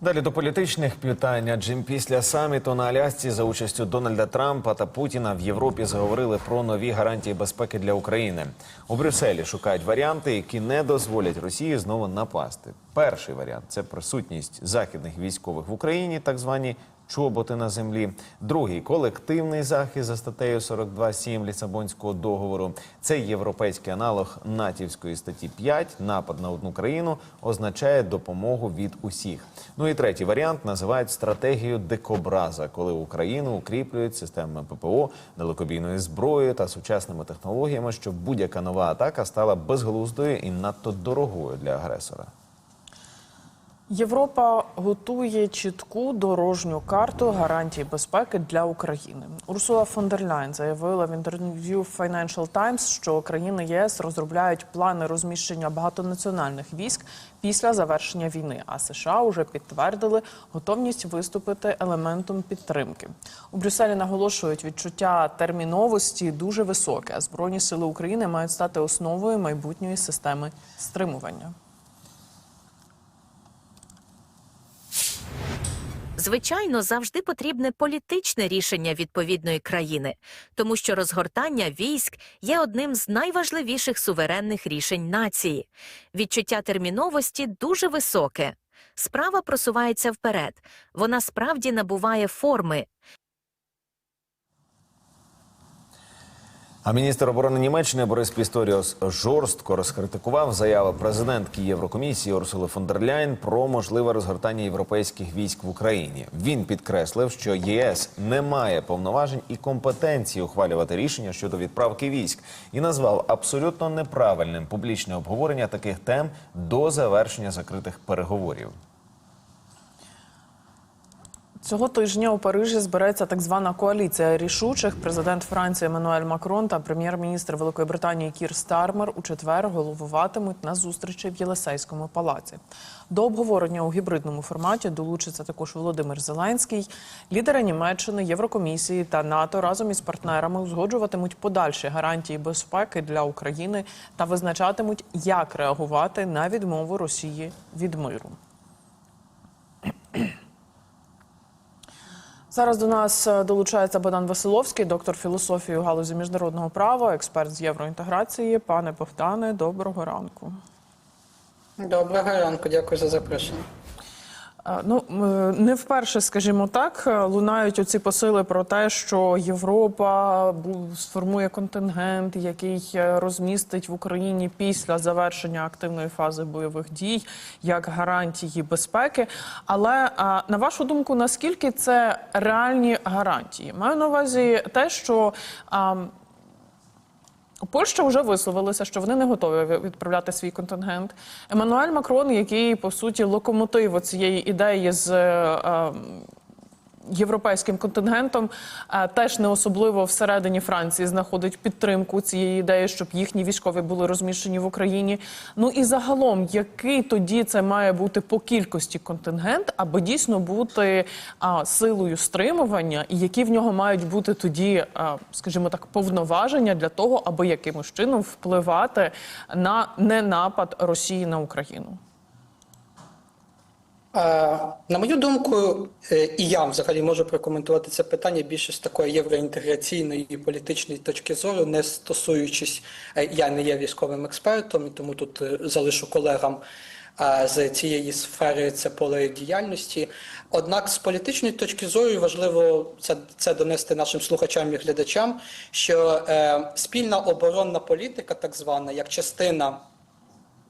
Далі до політичних питань. Адже після саміту на Алясці за участю Дональда Трампа та Путіна в Європі заговорили про нові гарантії безпеки для України. У Брюсселі шукають варіанти, які не дозволять Росії знову напасти. Перший варіант це присутність західних військових в Україні, так звані чоботи на землі. Другий колективний захист за статтею 42.7 Лісабонського договору. Це європейський аналог натівської статті 5. Напад на одну країну означає допомогу від усіх. Ну і третій варіант називають стратегією дикобраза, коли Україну укріплюють системами ППО, далекобійною зброєю та сучасними технологіями, щоб будь-яка нова атака стала безглуздою і надто дорогою для агресора. Європа готує чітку дорожню карту гарантій безпеки для України. Урсула фон дер Ляйн заявила в інтерв'ю Financial Times, що країни ЄС розробляють плани розміщення багатонаціональних військ після завершення війни. А США вже підтвердили готовність виступити елементом підтримки. У Брюсселі наголошують, відчуття терміновості дуже високе. Збройні сили України мають стати основою майбутньої системи стримування. Звичайно, завжди потрібне політичне рішення відповідної країни, тому що розгортання військ є одним з найважливіших суверенних рішень нації. Відчуття терміновості дуже високе. Справа просувається вперед. Вона справді набуває форми. А міністр оборони Німеччини Борис Пісторіос жорстко розкритикував заяву президентки Єврокомісії Урсули фон дер Ляйн про можливе розгортання європейських військ в Україні. Він підкреслив, що ЄС не має повноважень і компетенції ухвалювати рішення щодо відправки військ, і назвав абсолютно неправильним публічне обговорення таких тем до завершення закритих переговорів. Цього тижня у Парижі збереться так звана коаліція рішучих. Президент Франції Еммануель Макрон та прем'єр-міністр Великої Британії Кір Стармер у четвер головуватимуть на зустрічі в Єлисейському палаці. До обговорення у гібридному форматі долучиться також Володимир Зеленський. Лідери Німеччини, Єврокомісії та НАТО разом із партнерами узгоджуватимуть подальші гарантії безпеки для України та визначатимуть, як реагувати на відмову Росії від миру. Зараз до нас е, долучається Богдан Василовський, доктор філософії у галузі міжнародного права, експерт з євроінтеграції. Пане Богдане, доброго ранку. Доброго ранку, дякую за запрошення. Ну не вперше, скажімо так, лунають оці посили про те, що Європа сформує контингент, який е, розмістить в Україні після завершення активної фази бойових дій як гарантії безпеки. Але на вашу думку, наскільки це реальні гарантії? Маю на увазі те, що. Польща вже висловилася, що вони не готові відправляти свій контингент. Еммануель Макрон, який по суті локомотив цієї ідеї з е, е, європейським контингентом, е, теж не особливо всередині Франції знаходить підтримку цієї ідеї, щоб їхні військові були розміщені в Україні. Ну і загалом, який тоді це має бути по кількості контингент, аби дійсно бути а, силою стримування, і які в нього мають бути тоді, а, скажімо так, повноваження для того, аби якимось чином впливати на ненапад Росії на Україну. На мою думку, е, і я взагалі можу прокоментувати це питання більше з такої євроінтеграційної і політичної точки зору, не стосуючись, е, я не є військовим експертом, і тому тут е, залишу колегам з цієї сфери це поле діяльності. Однак з політичної точки зору важливо це, це донести нашим слухачам і глядачам, що спільна оборонна політика, так звана, як частина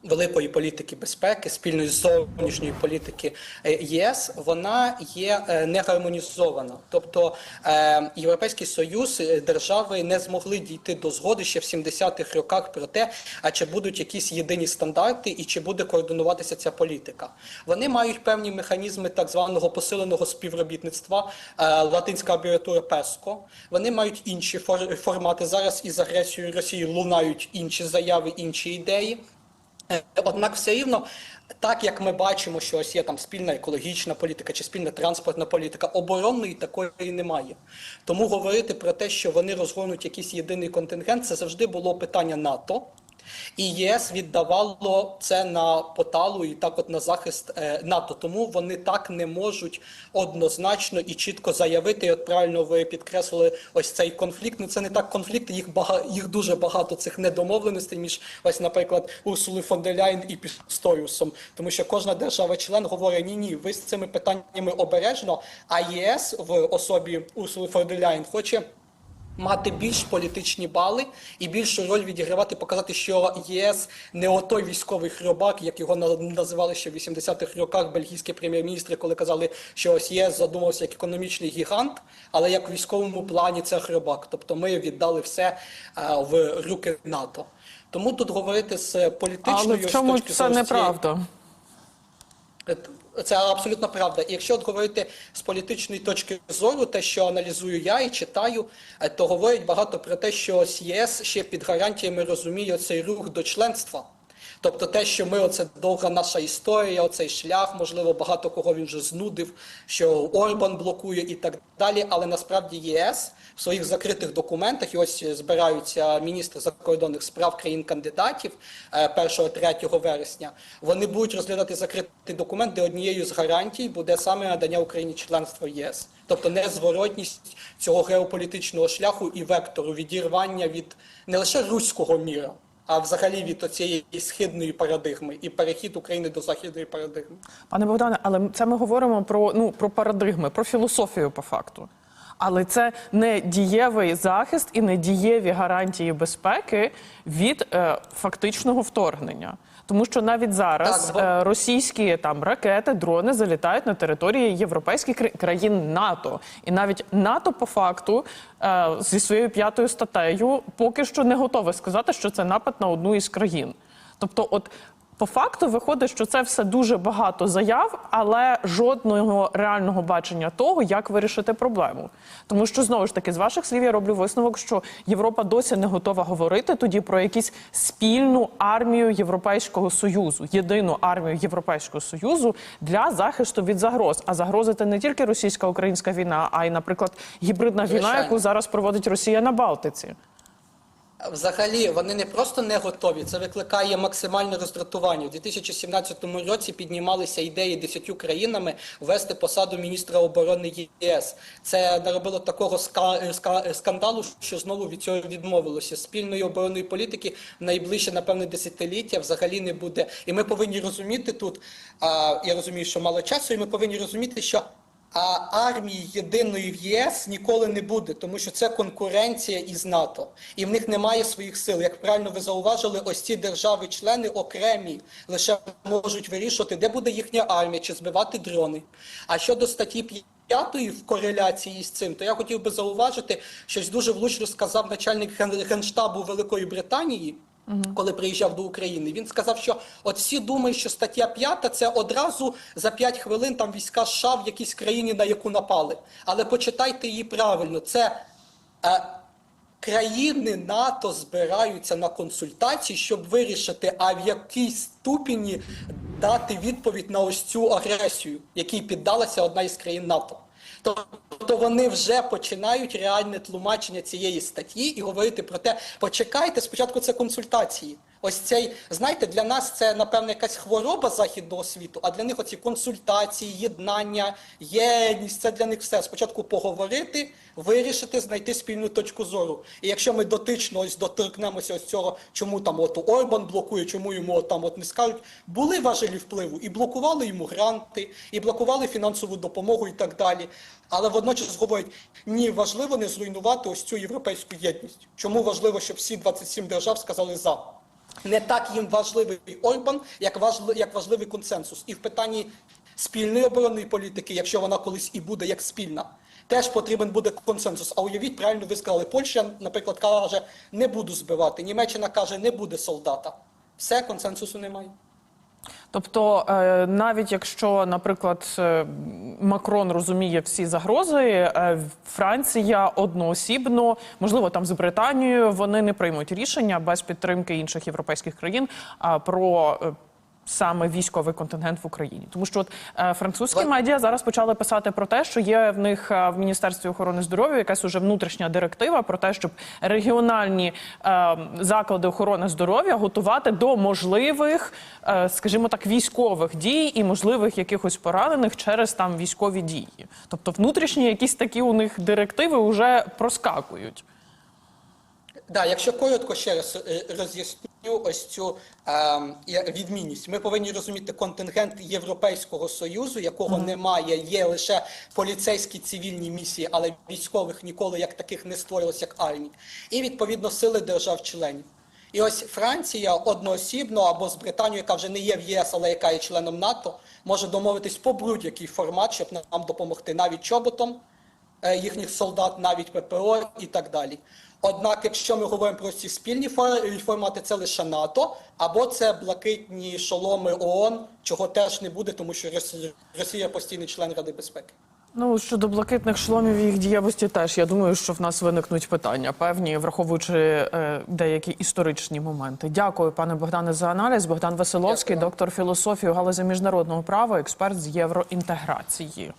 великої політики безпеки, спільної зовнішньої політики е, ЄС, вона є е, не гармонізована. Тобто е, Європейський Союз, держави не змогли дійти до згоди ще в 70-х роках про те, а чи будуть якісь єдині стандарти і чи буде координуватися ця політика. Вони мають певні механізми так званого посиленого співробітництва, латинська абревіатура ПЕСКО. Вони мають інші фор- формати. Зараз із агресією Росії лунають інші заяви, інші ідеї. Е, Однак все рівно, так як ми бачимо, що ось є там спільна екологічна політика чи спільна транспортна політика, оборонної такої немає. Тому говорити про те, що вони розгорнуть якийсь єдиний контингент, це завжди було питання НАТО. І ЄС віддавало це на поталу і так, от на захист е, НАТО. Тому вони так не можуть однозначно і чітко заявити. І От правильно ви підкреслили ось цей конфлікт. Ну це не так конфлікт. Їх бага їх дуже багато цих недомовленостей між ось, наприклад, Урсулою фон і Пісторіусом. Тому що кожна держава-член говорить: ні, ні, ви з цими питаннями обережно. А ЄС в особі Урсули фон хоче мати більш політичні бали і більшу роль відігравати, показати, що ЄС не отой військовий хробак, як його на- називали ще в 80-х роках бельгійські прем'єр-міністри, коли казали, що ось ЄС задумався як економічний гігант, але як в військовому плані це хробак. Тобто ми віддали все е, в руки НАТО. Тому тут говорити з політичної Але в з точки це зору неправда? Це абсолютно правда. І якщо от говорити з політичної точки зору, те, що аналізую я і читаю, е, то говорять багато про те, що ось ЄС ще під гарантіями розуміє цей рух до членства. Тобто те, що ми, оце довга наша історія, оцей шлях, можливо, багато кого він вже знудив, що Орбан блокує і так далі. Але насправді ЄС в своїх закритих документах, і ось збираються міністри закордонних справ країн-кандидатів 1-3 вересня, вони будуть розглядати закритий документ, де однією з гарантій буде саме надання Україні членства в ЄС. Тобто незворотність цього геополітичного шляху і вектору відірвання від не лише руського міра, а взагалі від цієї східної парадигми і перехід України до західної парадигми. Пане Богдане, але це ми говоримо про ну про парадигми, про філософію по факту. Але це не дієвий захист і не дієві гарантії безпеки від е, фактичного вторгнення. Тому що навіть зараз Так, бо- е, російські там ракети, дрони залітають на території європейських країн НАТО, і навіть НАТО по факту е, зі своєю п'ятою статтею поки що не готове сказати, що це напад на одну із країн. Тобто, от по факту виходить, що це все дуже багато заяв, але жодного реального бачення того, як вирішити проблему. Тому що знову ж таки, з ваших слів я роблю висновок, що Європа досі не готова говорити тоді про якусь спільну армію Європейського союзу, єдину армію Європейського союзу для захисту від загроз. А загрози це не тільки російсько-українська війна, а й, наприклад, гібридна війна, яку зараз проводить Росія на Балтиці. Взагалі вони не просто не готові, це викликає максимальне роздратування. У 2017 році піднімалися ідеї десятью країнами ввести посаду міністра оборони ЄС. Це наробило такого ска- ска- скандалу, що знову від цього відмовилося. Спільної оборонної політики в найближче, напевне, десятиліття взагалі не буде. І ми повинні розуміти тут. Я розумію, що мало часу, і ми повинні розуміти, що. А армії єдиної в ЄС ніколи не буде, тому що це конкуренція із НАТО, і в них немає своїх сил. Як правильно ви зауважили, ось ці держави-члени окремі лише можуть вирішувати, де буде їхня армія, чи збивати дрони. А щодо статті 5 в кореляції з цим, то я хотів би зауважити, щось дуже влучно сказав начальник ген- генштабу Великої Британії. Коли приїжджав до України, він сказав, що от всі думають, що стаття 5 це одразу за 5 хвилин там війська США в якійсь країні, на яку напали. Але почитайте її правильно. Це е, країни НАТО збираються на консультації, щоб вирішити, а в якій ступені дати відповідь на ось цю агресію, якій піддалася одна із країн НАТО. Тобто вони вже починають реальне тлумачення цієї статті і говорити про те, почекайте, спочатку це консультації. Ось цей, знаєте, для нас це напевно якась хвороба західного світу, а для них оці консультації, єднання, єдність це для них все. Спочатку поговорити, вирішити, знайти спільну точку зору. І якщо ми дотично ось доторкнемося ось цього, чому там от Орбан блокує, чому йому от там от не скажуть, були важелі впливу і блокували йому гранти, і блокували фінансову допомогу і так далі. Але водночас говорять, ні, важливо не зруйнувати ось цю європейську єдність. Чому важливо, щоб всі 27 держав сказали за? Не так їм важливий Орбан, як важливий, як важливий консенсус. І в питанні спільної оборонної політики, якщо вона колись і буде як спільна, теж потрібен буде консенсус. А уявіть, правильно ви сказали, Польща, наприклад, каже, не буду збивати. Німеччина каже, не буде солдата. Все, консенсусу немає. Тобто, е, навіть якщо, наприклад, е, Макрон розуміє всі загрози, е, Франція одноосібно, можливо, там з Британією, вони не приймуть рішення без підтримки інших європейських країн про саме військовий контингент в Україні? Тому що от е, французькі Ви- медіа зараз почали писати про те, що є в них е, в міністерстві охорони здоров'я якась уже внутрішня директива про те, щоб регіональні е, заклади охорони здоров'я готувати до можливих, е, скажімо так, військових дій і можливих якихось поранених через там військові дії. Тобто внутрішні якісь такі у них директиви вже проскакують. Да, якщо коротко ще раз е, ось цю ем, відмінність. Ми повинні розуміти контингент Європейського союзу, якого немає, є лише поліцейські цивільні місії, але військових ніколи як таких не створилось, як армії, і відповідно сили держав-членів. І ось Франція одноосібно або з Британією, яка вже не є в ЄС, але яка є членом НАТО, може домовитись по будь-який формат, щоб нам допомогти навіть чоботом їхніх солдат, навіть ППО і так далі. Однак, якщо ми говоримо про ці спільні фор- формати, це лише НАТО, або це блакитні шоломи ООН, чого теж не буде, тому що Росія, Росія постійний член Ради безпеки. Ну щодо блакитних шоломів і їх дієвості, теж я думаю, що в нас виникнуть питання певні, враховуючи е, деякі історичні моменти. Дякую, пане Богдане, за аналіз. Богдан Василовський, Дякую. доктор філософії галузі міжнародного права, експерт з євроінтеграції.